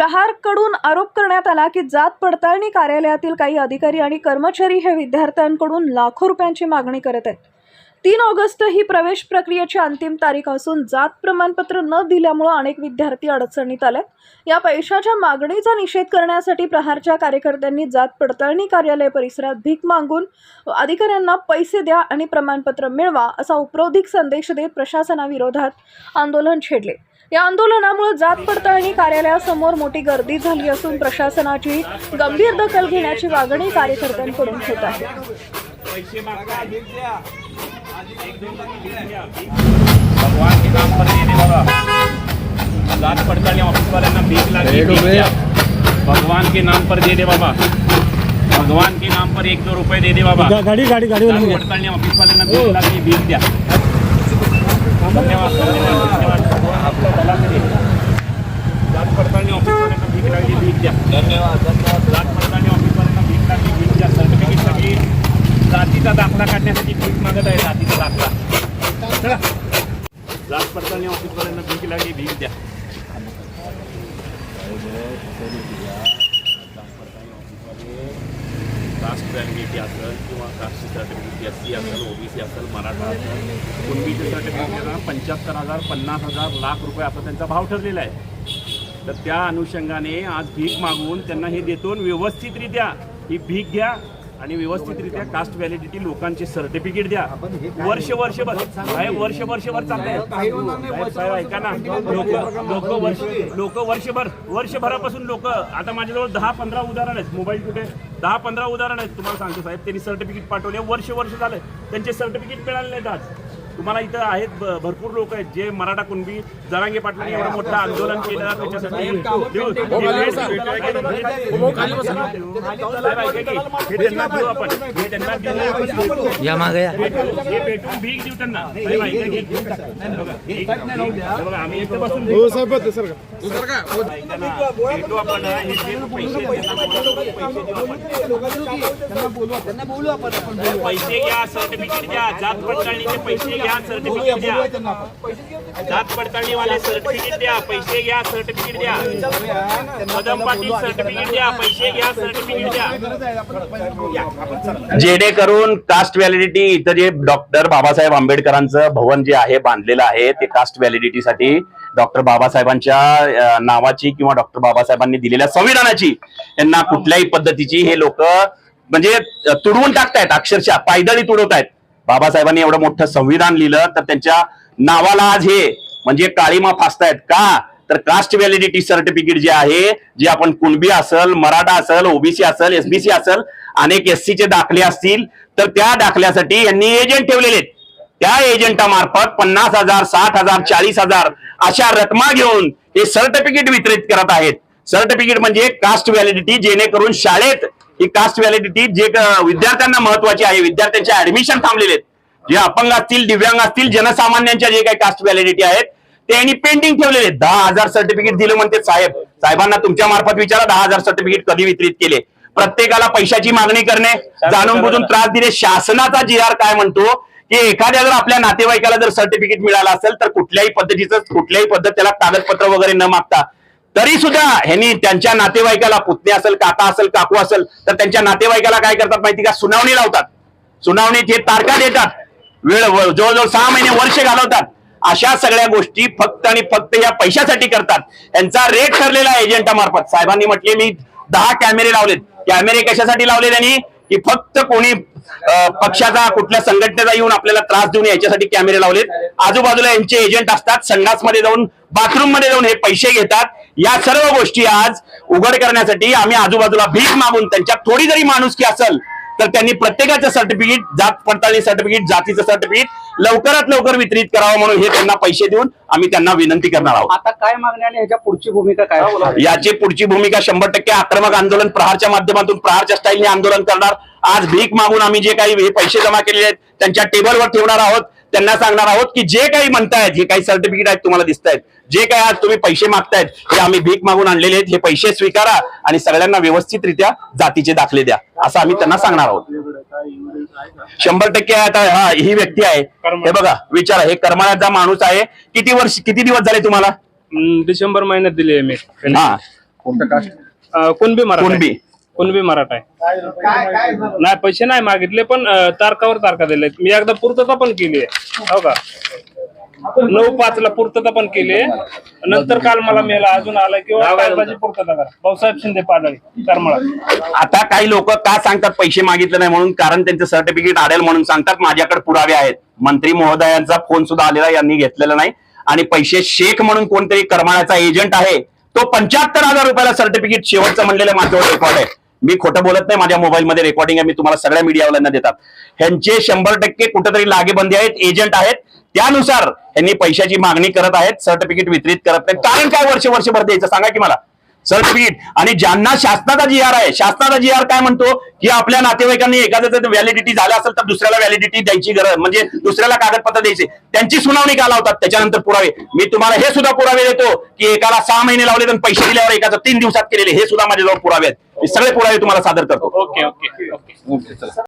प्रहारकडून आरोप करण्यात आला की जात पडताळणी कार्यालयातील काही अधिकारी आणि कर्मचारी हे विद्यार्थ्यांकडून लाखो रुपयांची मागणी करत आहेत. तीन ऑगस्ट ही प्रवेश प्रक्रियेची अंतिम तारीख असून जात प्रमाणपत्र न दिल्यामुळं अनेक विद्यार्थी अडचणीत आले या पैशाच्या मागणीचा निषेध करण्यासाठी प्रहारच्या कार्यकर्त्यांनी जात पडताळणी कार्यालय परिसरात भीक मागून अधिकाऱ्यांना पैसे द्या आणि प्रमाणपत्र मिळवा असा उपरोधिक संदेश देत प्रशासनाविरोधात आंदोलन छेडले. या आंदोलनामुळे जात पडताळणी कार्यालयासमोर मोठी गर्दी झाली असून प्रशासनाची गंभीर दखल घेण्याची मागणी कार्यकर्त्यांकडून होत आहे. भगवान के नाम पर देने वाला जात पड़ताली ऑफिस वाल्यांना भीक लागली. भगवान के नाम पर दे दे बाबा. भगवान के नाम पर एक दो रुपये दे दे बाबा. गाडी गाडी गाडी जात पडताळणी ऑफिस वाल्यांना भीक लागली भीक द्या. धन्यवाद धन्यवाद धन्यवाद. आपलं भला करेल. जात पडताळणी ऑफिस वाल्यांना भीक लागली भीक द्या. धन्यवाद धन्यवाद. जात पडताळणी ऑफिस वाल्यांना भीक लागली भीक द्या. सर्टिफिकेटसाठी जातीचा दाखला काढण्यासाठी भीक मागत आहे जातीचा दाखला. चला. जात पडताळणी ऑफिस वाल्यांना भीक लागली भीक द्या. कास्ट व्हॅलिडिटी असेल किंवा कास्टची सर्टिफिकेट एस सी असेल ओबीसी असेल मराठा असेल कुणबीचे सर्टिफिकेट पंच्याहत्तर हजार पन्नास हजार लाख रुपये असा त्यांचा भाव ठरलेला आहे. तर त्या अनुषंगाने आज भीक मागून त्यांना हे देतो व्यवस्थितरित्या ही भीक घ्या. आणि व्यवस्थितरित्या कास्ट व्हॅलिडिटी लोकांचे सर्टिफिकेट द्या. वर्ष वर्षभर साहेब वर्ष वर्षभर चाललंय साहेब ऐका ना. लोक लोक वर्ष लोक वर्षभर वर्षभरापासून लोक आता माझ्याजवळ दहा पंधरा उदाहरण आहेत. मोबाईल कुठे? दहा पंधरा उदाहरण आहेत. तुम्हाला सांगतो साहेब त्यांनी सर्टिफिकेट पाठवले. वर्ष वर्ष झालं. त्यांचे सर्टिफिकेट मिळाले नाहीत आज. तुम्हाला इथं आहेत भरपूर लोक आहेत जे मराठा कुणबी जरांगे पाटलांनी एवढं मोठं आंदोलन केलं त्याच्यासाठी त्यांना आपण. या. मागे भेटून भीक देऊ त्यांना. आम्ही इथं बसून भेटू पैसे त्यांना बोलू आपण. पैसे घ्या सर्टिफिकेट द्या जात पडताळणीचे पैसे घ्या. सर्टिफिकेट द्या. जात पडताळणी वाले सर्टिफिकेट द्या पैसे घ्या सर्टिफिकेट द्या. कदम पाटील सर्टिफिकेट द्या पैसे घ्या सर्टिफिकेट द्या. जेणेकरून कास्ट व्हॅलिडिटी इथं जे डॉक्टर बाबासाहेब आंबेडकरांचं भवन जे आहे बांधलेलं आहे ते कास्ट व्हॅलिडिटीसाठी डॉक्टर बाबासाहेबांच्या नावाची किंवा डॉक्टर बाबासाहेबांनी दिलेल्या संविधानाची यांना कुठल्याही पद्धतीची हे लोक म्हणजे तुडवून टाकतायत अक्षरशः पायदळी तुडवतायत. बाबासाहेबांनी एवढं मोठं संविधान लिहिलं तर त्यांच्या नावाला आज हे म्हणजे काळीमा फासतायत का? तर कास्ट व्हॅलिडिटी सर्टिफिकेट जे आहे जे आपण कुणबी असेल मराठा असल ओबीसी असेल एसबीसी असल अनेक एससीचे चे दाखले असतील तर त्या दाखल्यासाठी यांनी एजंट ठेवलेले आहेत. त्या एजंटामार्फत पन्नास हजार साठ हजार चाळीस हजार अशा रकमा घेऊन हे सर्टिफिकेट वितरित करत आहेत. सर्टिफिकेट म्हणजे कास्ट व्हॅलिडिटी जेणेकरून शाळेत ही कास्ट व्हॅलिडिटी जे विद्यार्थ्यांना महत्वाची आहे. विद्यार्थ्यांचे ऍडमिशन थांबलेले आहेत. जे अपंग असतील दिव्यांग असतील जनसामान्यांच्या जे काही कास्ट व्हॅलिडिटी आहेत ते यांनी पेंडिंग ठेवलेले आहेत. दहा हजार सर्टिफिकेट दिलं म्हणते साहेब. साहेबांना तुमच्या मार्फत विचारा दहा हजार सर्टिफिकेट कधी वितरित केले. प्रत्येकाला पैशाची मागणी करणे जाणून बुजून त्रास दिले. शासनाचा जी आर काय म्हणतो की एखाद्या जर आपल्या नातेवाईकाला जर सर्टिफिकेट मिळालं असेल तर कुठल्याही पद्धतीचं कुठल्याही पद्धत त्याला कागदपत्र वगैरे न मागता तरी सुद्धा ह्यांनी त्यांच्या नातेवाईकाला पुतणे असेल काका असेल काकू असेल तर त्यांच्या नातेवाईकाला काय करतात माहिती का? सुनावणी लावतात. सुनावणीत हे तारखा देतात. वेळ जवळजवळ सहा महिने वर्ष घालवतात. अशा सगळ्या गोष्टी फक्त आणि फक्त या पैशासाठी करतात. यांचा रेट ठरलेला एजंटामार्फत साहेबांनी म्हटले मी दहा कॅमेरे लावलेत. कॅमेरे कशासाठी लावले त्यांनी की फक्त कोणी पक्षाचा कुठल्या संघटनेचा येऊन आपल्याला त्रास देऊन याच्यासाठी कॅमेरे लावलेत. आजूबाजूला यांचे एजंट असतात संघासमध्ये जाऊन बाथरूममध्ये जाऊन हे पैसे घेतात. या सर्व गोष्टी आज उघड करण्यासाठी आम्ही आजूबाजूला भीक मागून त्यांच्यात थोडी जरी माणुसकी असेल तर त्यांनी प्रत्येकाचं सर्टिफिकेट जात पडताळणी सर्टिफिकेट जातीचं सर्टिफिकेट लवकरात लवकर वितरित करावं म्हणून हे त्यांना पैसे देऊन आम्ही त्यांना विनंती करणार आहोत. आता काय मागणी आणि ह्याच्या पुढची भूमिका काय? याची पुढची भूमिका शंभर टक्के आक्रमक आंदोलन प्रहारच्या माध्यमातून प्रहारच्या स्टाईलने आंदोलन करणार. आज भीक मागून आम्ही जे काही हे पैसे जमा केलेले आहेत त्यांच्या टेबलवर ठेवणार आहोत. त्यांना सांगणार आहोत की जे काही म्हणतायत हे काही सर्टिफिकेट आहेत तुम्हाला दिसत आहेत जे काही आज तुम्ही पैसे मागतायत हे आम्ही भीक मागून आणलेले आहेत हे पैसे स्वीकारा आणि सगळ्यांना व्यवस्थितरित्या जातीचे दाखले द्या. असं आम्ही त्यांना सांगणार आहोत. शंभर टक्के आता हा ही व्यक्ती आहे. हे बघा विचारा हे करमाळ्याचा माणूस आहे. किती वर्ष किती दिवस झाले तुम्हाला? डिसेंबर महिन्यात दिली मी. हा. कुणबी मराठा. कुणबी. कुणबी मराठा आहे. नाही पैसे नाही मागितले पण अं, तारकावर तारखा दिले मी एकदा पूर्तता पण केली आहे. हो का? नऊ पाच ला पूर्तता पण केली आहे. नंतर काल मला मेला अजून आला किंवा कागदाची पूर्तता करा. भाऊसाहेब शिंदे पाडाळी करमळा. आता काही लोक का सांगतात पैसे मागितले नाही म्हणून? कारण त्यांचं सर्टिफिकेट आडेल म्हणून सांगतात. माझ्याकडे पुरावे आहेत. मंत्री महोदयांचा फोन सुद्धा आलेला यांनी घेतलेला नाही. आणि पैसे शेख म्हणून कोणतरी करमाळ्याचा एजंट आहे. तो पंच्याहत्तर हजार रुपयाला सर्टिफिकेट शेवटचं म्हणलेलं माझ्यावर रेकॉर्ड आहे. मी खोटं बोलत नाही माझ्या मोबाईलमध्ये रेकॉर्डिंग आहे मी तुम्हाला सगळ्या मीडियावाल्यांना देतात. ह्यांचे शंभर टक्के कुठेतरी लागेबंदी आहेत एजंट आहेत. त्यानुसार यांनी पैशाची मागणी करत आहेत सर्टिफिकेट वितरित करत नाहीत. कारण काय वर्ष वर्षभर द्यायचं? सांगा की मला. सर्टिफिकेट आणि ज्यांना शासनाचा जी आर आहे शासनाचा जी आर काय म्हणतो? की आपल्या नातेवाईकांनी एखाद्याचं व्हॅलिडिटी झालं असेल तर दुसऱ्याला व्हॅलिडिटी द्यायची गरज म्हणजे दुसऱ्याला कागदपत्र द्यायचे. त्यांची सुनावणी का लावतात? त्याच्यानंतर पुरावे. मी तुम्हाला हे सुद्धा पुरावे देतो की एकाला सहा महिने लावले तर पैसे दिल्यावर एकाचं तीन दिवसात केलेले हे सुद्धा माझ्याजवळ पुरावे आहेत. हे सगळे पुरावे तुम्हाला सादर करतो. Okay okay okay